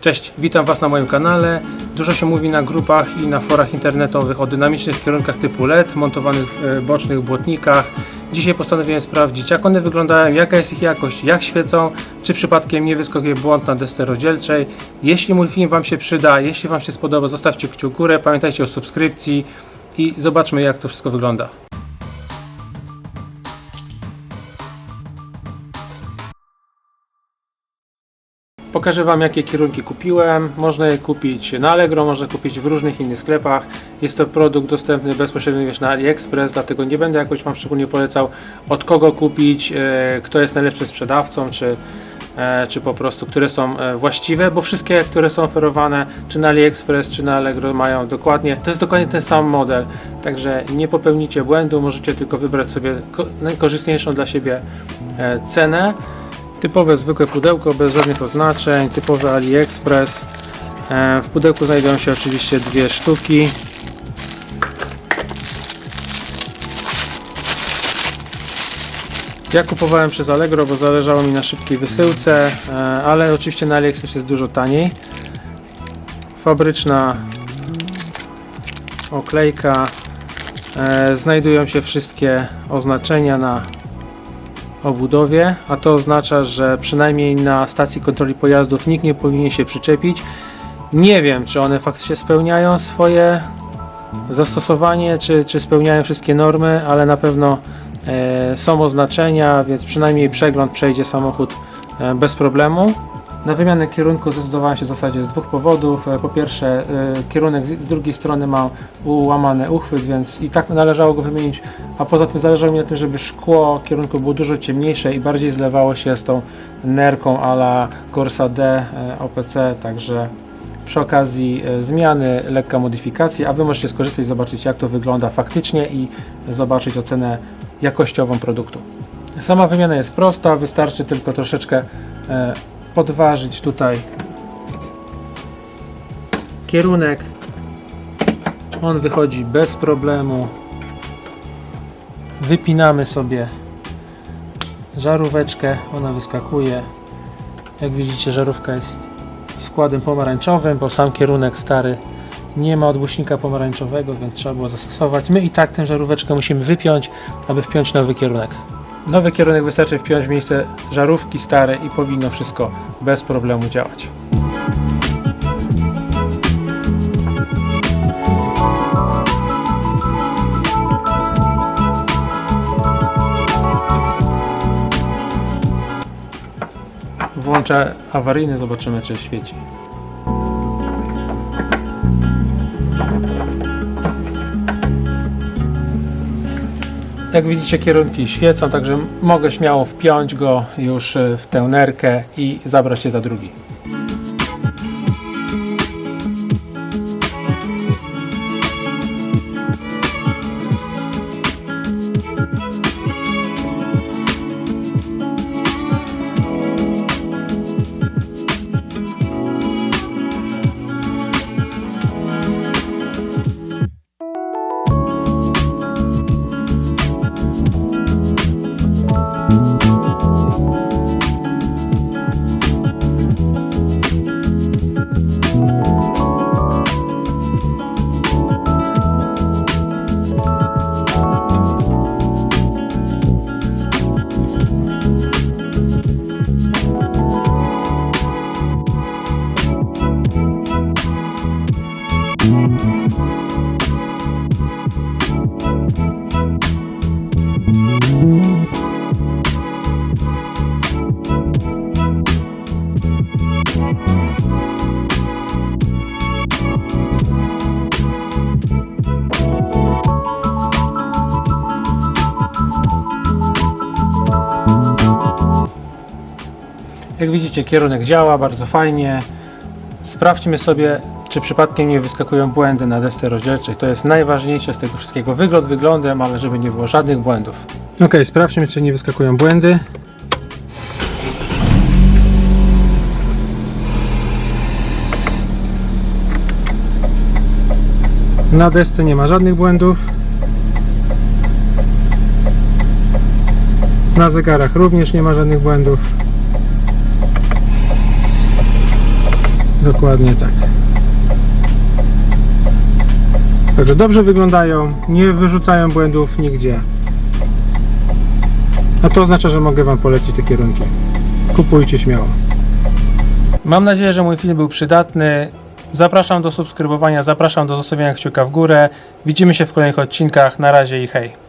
Cześć, witam Was na moim kanale. Dużo się mówi na grupach i na forach internetowych o dynamicznych kierunkach typu LED montowanych w e, bocznych błotnikach. Dzisiaj postanowiłem sprawdzić jak one wyglądają, jaka jest ich jakość, jak świecą, czy przypadkiem nie wyskakuje błąd na desce rozdzielczej. Jeśli mój film Wam się przyda, jeśli Wam się spodoba, zostawcie kciuk górę, pamiętajcie o subskrypcji i zobaczmy jak to wszystko wygląda. Pokażę Wam jakie kierunki kupiłem. Można je kupić na Allegro, można kupić w różnych innych sklepach. Jest to produkt dostępny bezpośrednio wiesz, na AliExpress, dlatego nie będę jakoś Wam szczególnie polecał od kogo kupić, e, kto jest najlepszym sprzedawcą, czy, e, czy po prostu które są e, właściwe, bo wszystkie, które są oferowane czy na AliExpress, czy na Allegro mają dokładnie, to jest dokładnie ten sam model, także nie popełnicie błędu, możecie tylko wybrać sobie ko- najkorzystniejszą dla siebie cenę. Typowe zwykłe pudełko bez żadnych oznaczeń, typowy AliExpress. E, W pudełku znajdują się oczywiście dwie sztuki. Ja kupowałem przez Allegro, bo zależało mi na szybkiej wysyłce, e, ale oczywiście na AliExpress jest dużo taniej. Fabryczna oklejka. E, Znajdują się wszystkie oznaczenia na obudowie, a to oznacza, że przynajmniej na stacji kontroli pojazdów nikt nie powinien się przyczepić. Nie wiem, czy one faktycznie spełniają swoje zastosowanie, czy, czy spełniają wszystkie normy, ale na pewno e, są oznaczenia, więc przynajmniej przegląd przejdzie samochód e, bez problemu. Na wymianę kierunku zdecydowałem się w zasadzie z dwóch powodów. E, Po pierwsze, e, kierunek z drugiej strony ma ułamany uchwyt, więc i tak należało go wymienić, a poza tym zależało mi na tym, żeby szkło kierunku było dużo ciemniejsze i bardziej zlewało się z tą nerką a la Corsa D e, OPC, także przy okazji zmiany lekka modyfikacja, a Wy możecie skorzystać i zobaczyć jak to wygląda faktycznie i zobaczyć ocenę jakościową produktu. Sama wymiana jest prosta, wystarczy tylko troszeczkę podważyć tutaj kierunek. On wychodzi bez problemu. Wypinamy sobie żaróweczkę, ona wyskakuje. Jak widzicie, żarówka jest składem pomarańczowym, bo sam kierunek stary nie ma odgłośnika pomarańczowego, więc trzeba było zastosować. My i tak tę żaróweczkę musimy wypiąć, aby wpiąć nowy kierunek. Nowy kierunek wystarczy wpiąć w miejsce żarówki stare i powinno wszystko bez problemu działać. Włączę awaryjny, zobaczymy czy świeci. Jak widzicie kierunki świecą, także mogę śmiało wpiąć go już w tę nerkę i zabrać się za drugi. Jak widzicie, kierunek działa bardzo fajnie. Sprawdźmy sobie, czy przypadkiem nie wyskakują błędy na desce rozdzielczej. To jest najważniejsze z tego wszystkiego. Wygląd wyglądem, ale żeby nie było żadnych błędów. Ok, sprawdźmy, czy nie wyskakują błędy. Na desce nie ma żadnych błędów. Na zegarach również nie ma żadnych błędów. Dokładnie tak. Także dobrze wyglądają, nie wyrzucają błędów nigdzie. A to oznacza, że mogę Wam polecić te kierunki. Kupujcie śmiało. Mam nadzieję, że mój film był przydatny. Zapraszam do subskrybowania, zapraszam do zostawiania kciuka w górę. Widzimy się w kolejnych odcinkach. Na razie i hej.